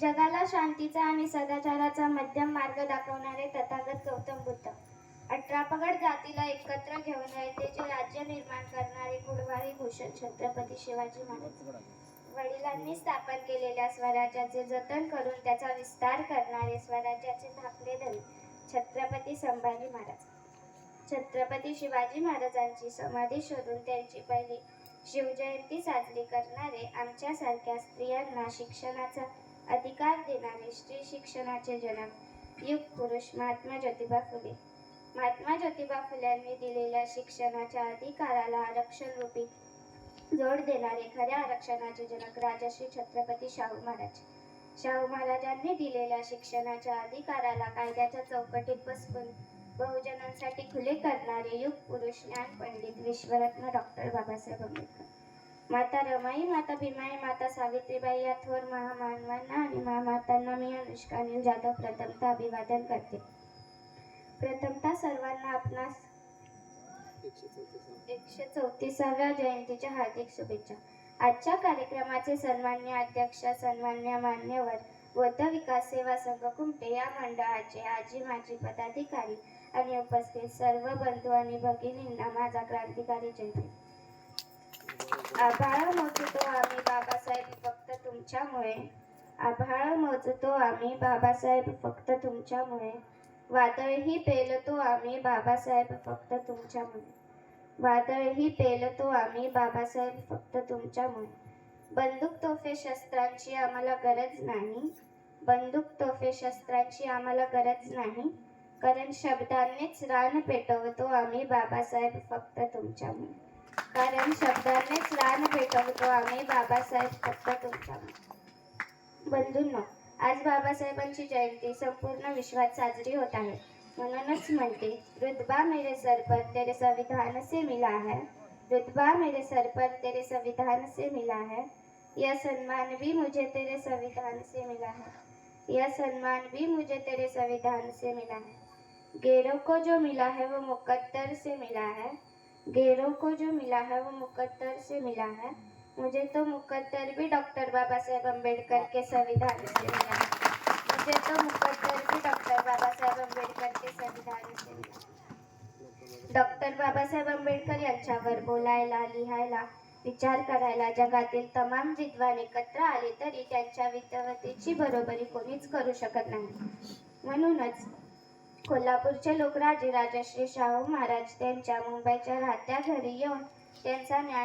जगाला शांतीचा आणि सदाचाराचा मध्यम मार्ग दाखवणारे तथागत गौतम बुद्ध. अठरापगड जातीला एकत्र घेऊन रयतेचे राज्य निर्माण करणारे गुरुवारी भूषण छत्रपती शिवाजी महाराज. वडिलांनी स्थापन केलेल्या स्वराज्याचे जतन करून त्याचा विस्तार करणारे स्वराज्याचे धाकले धनी छत्रपती संभाजी महाराज. छत्रपती शिवाजी महाराजांची समाधी शोधून त्यांची पहिली शिवजयंती साजरी करणारे आमच्यासारख्या स्त्रियांना शिक्षणाचा अधिकार देणारे स्त्री शिक्षणाचे जनक युग पुरुष महात्मा ज्योतिबा फुले. महात्मा ज्योतिबा फुल्यांनी दिलेल्या शिक्षणाच्या अधिकाराला आरक्षण रूपी जोड देणारे खऱ्या आरक्षणाचे जनक राजश्री छत्रपती शाहू महाराज. शाहू महाराजांनी दिलेल्या शिक्षणाच्या अधिकाराला कायद्याच्या चौकटीत बसवून बहुजनांसाठी खुले करणारे युग पुरुष ज्ञान पंडित विश्वरत्न डॉक्टर बाबासाहेब आंबेडकर. माता रमाई माता भीमाई माता सावित्रीबाई या थोर महामानवांना आणि महामातांना मी अनुष्का अनिल जाधव प्रथमता अभिवादन करते. प्रथमता सर्वांना आपणास एकशे चौतीसाव्या जयंतीच्या हार्दिक शुभेच्छा. आजच्या कार्यक्रमाचे सन्मान्य अध्यक्ष सन्मान्य मान्यवर बौद्ध विकास सेवा संघ कुमटे या मंडळाचे आजी माजी पदाधिकारी आणि उपस्थित सर्व बंधू आणि भगिनींना माझा क्रांतिकारी जयंती आभाळ मोजतो आम्ही बाबासाहेब फक्त तुमच्यामुळे. आभाळ मोजतो आम्ही बाबासाहेब फक्त तुमच्यामुळे. वादळही पेलतो आम्ही बाबासाहेब फक्त तुमच्यामुळे. वादळही पेलतो आम्ही बाबासाहेब फक्त तुमच्यामुळे. बंदूक तोफे शस्त्रांची आम्हाला गरज नाही. बंदूक तोफे शस्त्रांची आम्हाला गरज नाही. कारण शब्दांनीच रान पेटवतो आम्ही बाबासाहेब फक्त तुमच्यामुळे. कारण शब्दांनीच रान पेटवतो आम्ही बाबासाहेब फक्त तुमच्यामुळे. बंधूंना आज बाबासाहेबांची जयंती संपूर्ण विश्वात साजरी होत आहे. म्हणूनच म्हणते रुतबा मेरे सर पर तेरे संविधान से मिला है. रुतबा मेरे सर पर तेरे संविधान से मिला है. यह सम्मान भी मुझे तेरे संविधान से मिला है। यह सम्मान भी मुझे तेरे संविधान से मिला है। गैरों को जो मिला है वो मुकद्दर से मिला है। गैरों को जो मिला है वो मुकद्दर से मिला है। मुझे तो मुकद्दर भी डॉक्टर बाबा साहेब अंबेडकर के संविधान से मिला है। मुझे तो मुकद्दर भी डॉक्टर बाबा साहेब अंबेडकर के संविधान से मिला डॉक्टर बाबासाहेब आंबेडकर यांच्यावर बोलायला लिहायला विचार करायला जगातील तमाम विद्वान एकत्र आले तरी त्यांच्या विद्वत्तेची बरोबरी कोणीच करू शकत नाही. म्हणूनच कोल्हापूरचे लोकराजे राजश्री शाहू महाराज त्यांच्या मुंबईच्या राहत्या घरी येऊन त्यांचा ज्ञान